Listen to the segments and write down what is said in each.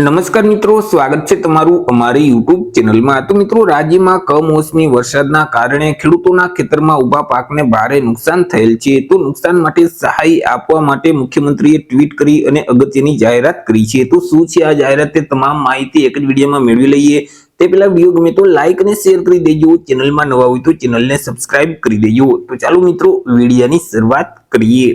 નમસ્કાર મિત્રો, સ્વાગત છે તમારું અમારી યુટ્યુબ ચેનલમાં. તો મિત્રો, રાજ્યમાં કમોસમી વરસાદના કારણે ખેડૂતોના ખેતરમાં ઊભા પાકને ભારે નુકસાન થયેલ છે. તો નુકસાન માટે સહાય આપવા માટે મુખ્યમંત્રીએ ટ્વીટ કરી અને અગત્યની જાહેરાત કરી છે. તો શું છે આ જાહેરાત? તમામ માહિતી એક જ વિડીયોમાં મેળવી લઈએ. તે પહેલા વીડિયો ગમે તો લાઇક અને શેર કરી દેજો. ચેનલમાં નવા હોય તો ચેનલને સબસ્ક્રાઇબ કરી દેજો. તો ચાલો મિત્રો, વિડીયાની શરૂઆત કરીએ.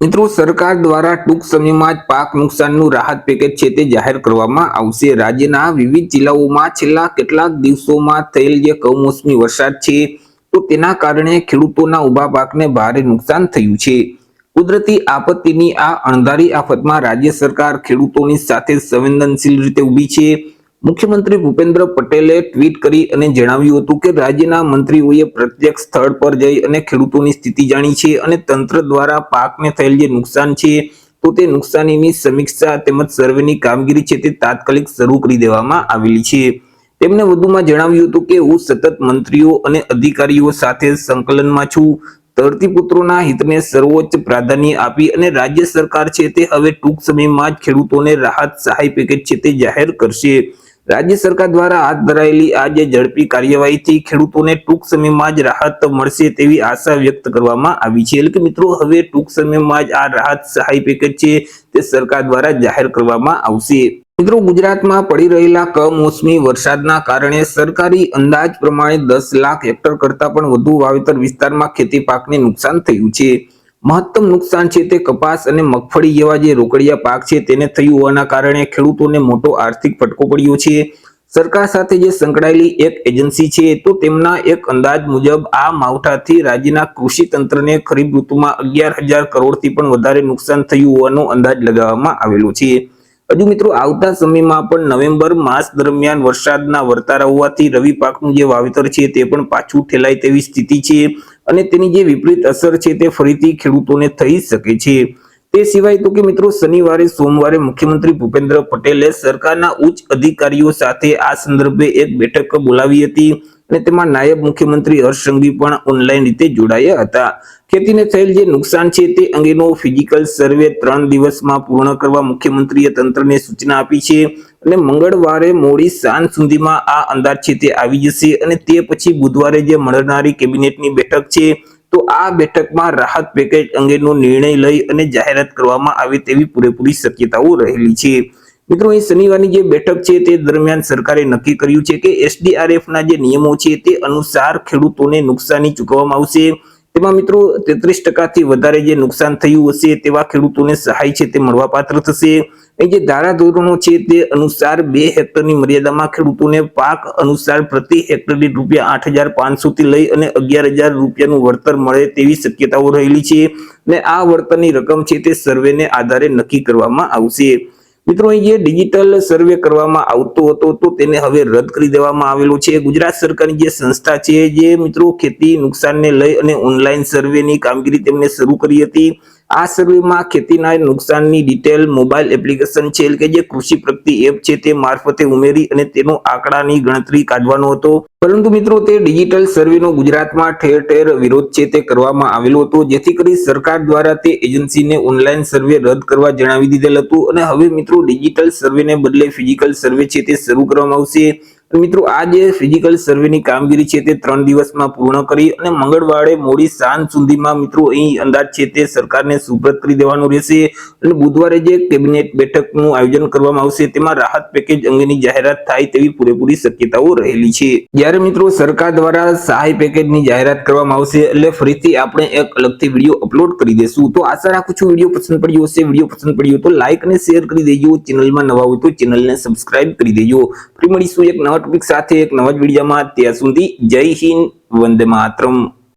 મિત્રો, સરકાર દ્વારા ટૂંક સમયમાં જ પાક નુકસાનનું રાહત પેકેજ છે તે જાહેર કરવામાં આવશે. રાજ્યના વિવિધ જિલ્લાઓમાં છેલ્લા કેટલાક દિવસોમાં થયેલ જે કમોસમી વરસાદ છે, તો તેના કારણે ખેડૂતોના ઊભા પાકને ભારે નુકસાન થયું છે. કુદરતી આપત્તિની આ અણધારી આફતમાં રાજ્ય સરકાર ખેડૂતોની સાથે સંવેદનશીલ રીતે ઊભી છે. મુખ્યમંત્રી ભૂપેન્દ્ર પટેલે ટ્વીટ કરી અને જણાવ્યું હતું કે રાજ્યના મંત્રીઓએ પ્રત્યક્ષ સ્થળ પર જઈ અને ખેડૂતોની સ્થિતિ જાણી છે અને તંત્ર દ્વારા પાકને થયેલ જે નુકસાન છે, તો તે નુકસાનીની સમીક્ષા તેમજ સર્વેની કામગીરી છે તે તાત્કાલિક શરૂ કરી દેવામાં આવેલી છે. તેમણે વધુમાં જણાવ્યું હતું કે હું સતત મંત્રીઓ અને અધિકારીઓ સાથે સંકલનમાં છું. ધરતીપુત્રોના હિતને સર્વોચ્ચ પ્રાધાન્ય આપી અને રાજ્ય સરકાર છે તે હવે ટૂંક સમયમાં જ ખેડૂતોને રાહત સહાય પેકેજ છે તે જાહેર કરશે. રાજ્ય સરકાર દ્વારા હાથ ધરાયેલી આ જે ઝડપી કાર્યવાહીથી ખેડૂતોને ટૂંક સમયમાં જ રાહત મળશે તેવી આશા વ્યક્ત કરવામાં આવી છે. એટલે કે મિત્રો, હવે ટૂંક સમયમાં જ આ રાહત સહાય પેકેજ છે, તે સરકાર દ્વારા જાહેર કરવામાં આવશે. મિત્રો, ગુજરાતમાં પડી રહેલા કમોસમી વરસાદના કારણે સરકારી અંદાજ પ્રમાણે દસ લાખ હેક્ટર કરતા પણ વધુ વાવેતર વિસ્તારમાં ખેતી પાકને નુકસાન થયું છે. મહત્તમ નુકસાન છે તે કપાસ અને મગફળી જેવા જે રોકડિયા પાક છે તેને થયું હોવાના કારણે ખેડૂતોને મોટો આર્થિક ફટકો પડ્યો છે. સરકાર સાથે જે સંકળાયેલી એક એજન્સી છે તો તેમના એક અંદાજ મુજબ આ માવઠાથી રાજ્યના કૃષિ તંત્રને ખરીફ ઋતુમાં અગિયાર હજાર કરોડથી પણ વધારે નુકસાન થયું હોવાનો અંદાજ લગાવવામાં આવેલો છે. હજુ મિત્રો આવતા સમયમાં પણ નવેમ્બર માસ દરમિયાન વરસાદના વર્તારા હોવાથી રવિ પાકનું જે વાવેતર છે તે પણ પાછું ઠેલાય તેવી સ્થિતિ છે. અને તેની જે વિપરીત અસર છે તે ફરીથી ખેડૂતોને થઈ શકે છે. તે સિવાય તો કે મિત્રો શનિવારે, સોમવારે મુખ્યમંત્રી ભૂપેન્દ્ર પટેલે સરકારના ઉચ્ચ અધિકારીઓ સાથે આ સંદર્ભે એક બેઠક બોલાવી હતી અને તેમાં નાયબ મુખ્યમંત્રી હર્ષ પણ ઓનલાઈન રીતે જોડાયા હતા. ખેતીને થયેલ જે નુકસાન છે તે અંગેનો ફિઝિકલ સર્વે ત્રણ દિવસમાં પૂર્ણ કરવા મુખ્યમંત્રીએ તંત્રને સૂચના આપી છે. અને મંગળવારે મોડી સાંજ સુધીમાં આ અંદાજ છે તે આવી જશે અને તે પછી બુધવારે જે મળનારી કેબિનેટની બેઠક છે, તો આ બેઠકમાં રાહત પેકેજ અંગેનો નિર્ણય લઈ અને જાહેરાત કરવામાં આવે તેવી પૂરેપૂરી શક્યતાઓ રહેલી છે. મિત્રો, અહીં શનિવારની જે બેઠક છે તે દરમિયાન સરકારે નક્કી કર્યું છે કે એસડીઆરએફ ના જે નિયમો છે તે અનુસાર ખેડૂતોને નુકસાની ચૂકવવામાં આવશે. તેમાં મિત્રો, તેત્રીસ ટકાથી વધારે જે નુકસાન થયું હશે તેવા ખેડૂતોને સહાય છે તે મળવાપાત્ર થશે. એ જે ધારાધોરણો છે તે અનુસાર બે હેક્ટરની મર્યાદામાં ખેડૂતોને પાક અનુસાર પ્રતિ હેક્ટર દીઠ રૂપિયા આઠ હજાર પાંચસો થી લઈ અને અગિયાર હજાર રૂપિયાનું વળતર મળે તેવી શક્યતાઓ રહેલી છે અને આ વળતરની રકમ છે તે સર્વેને આધારે નક્કી કરવામાં આવશે. મિત્રો, અહીં જે ડિજિટલ સર્વે કરવામાં આવતો હતો તો તેને હવે રદ કરી દેવામાં આવેલો છે. ગુજરાત સરકારની જે સંસ્થા છે જે મિત્રો ખેતી નુકસાનને લઈ અને ઓનલાઈન સર્વેની કામગીરી તેમને શરૂ કરી હતી. આ સર્વેમાં ખેતીના નુકસાનની ડિટેલ મોબાઈલ એપ્લિકેશન છે કે જે કૃષિ પ્રગતિ એપ છે, તે મારફતે ઉમેરી અને તેનો આંકડાની ગણતરી કાઢવાનો હતો. પરંતુ મિત્રો, તે ડિજિટલ સર્વેનો ગુજરાતમાં ઠેર ઠેર વિરોધ છે, તે કરવામાં આવેલો હતો. જેથી કરી સરકાર દ્વારા તે એજન્સીને ઓનલાઈન સર્વે રદ કરવા જણાવી દીધેલ હતું. અને હવે મિત્રો ડિજિટલ સર્વેને બદલે ફિઝિકલ સર્વે છે, તે શરૂ કરવામાં આવશે. મિત્રો, આ જે ફિઝિકલ સર્વેની કામગીરી છે તે ત્રણ દિવસમાં પૂર્ણ કરી અને મંગળવારે મોડી સાંજ સુધીમાં મિત્રો, અહીં અંદાજ છે તે સરકારને સુપ્રત કરી દેવાનું રહેશે અને બુધવારે જે કેબિનેટ બેઠકનું આયોજન કરવામાં આવશે, તેમાં રાહત પેકેજ અંગેની જાહેરાત થાય તેવી પૂરેપૂરી શક્યતાઓ રહેલી છે. જ્યારે મિત્રો, સરકાર દ્વારા સહાય પેકેજની જાહેરાત કરવામાં આવશે, એટલે ફરીથી આપણે એક અલગથી વીડિયો અપલોડ કરી દેશું. તો આશા રાખું છું વીડિયો પસંદ પડ્યો હશે. વીડિયો પસંદ પડ્યો તો લાઈક અને શેર કરી દેજો. ચેનલમાં નવા હોય તો ચેનલને સબસ્ક્રાઇબ કરી દેજો. ફરી મળીશું એક નવા ટોપિક સાથે, એક નવા જ વિડીયોમાં. ત્યાં સુધી જય હિન્દ, વંદે માતરમ.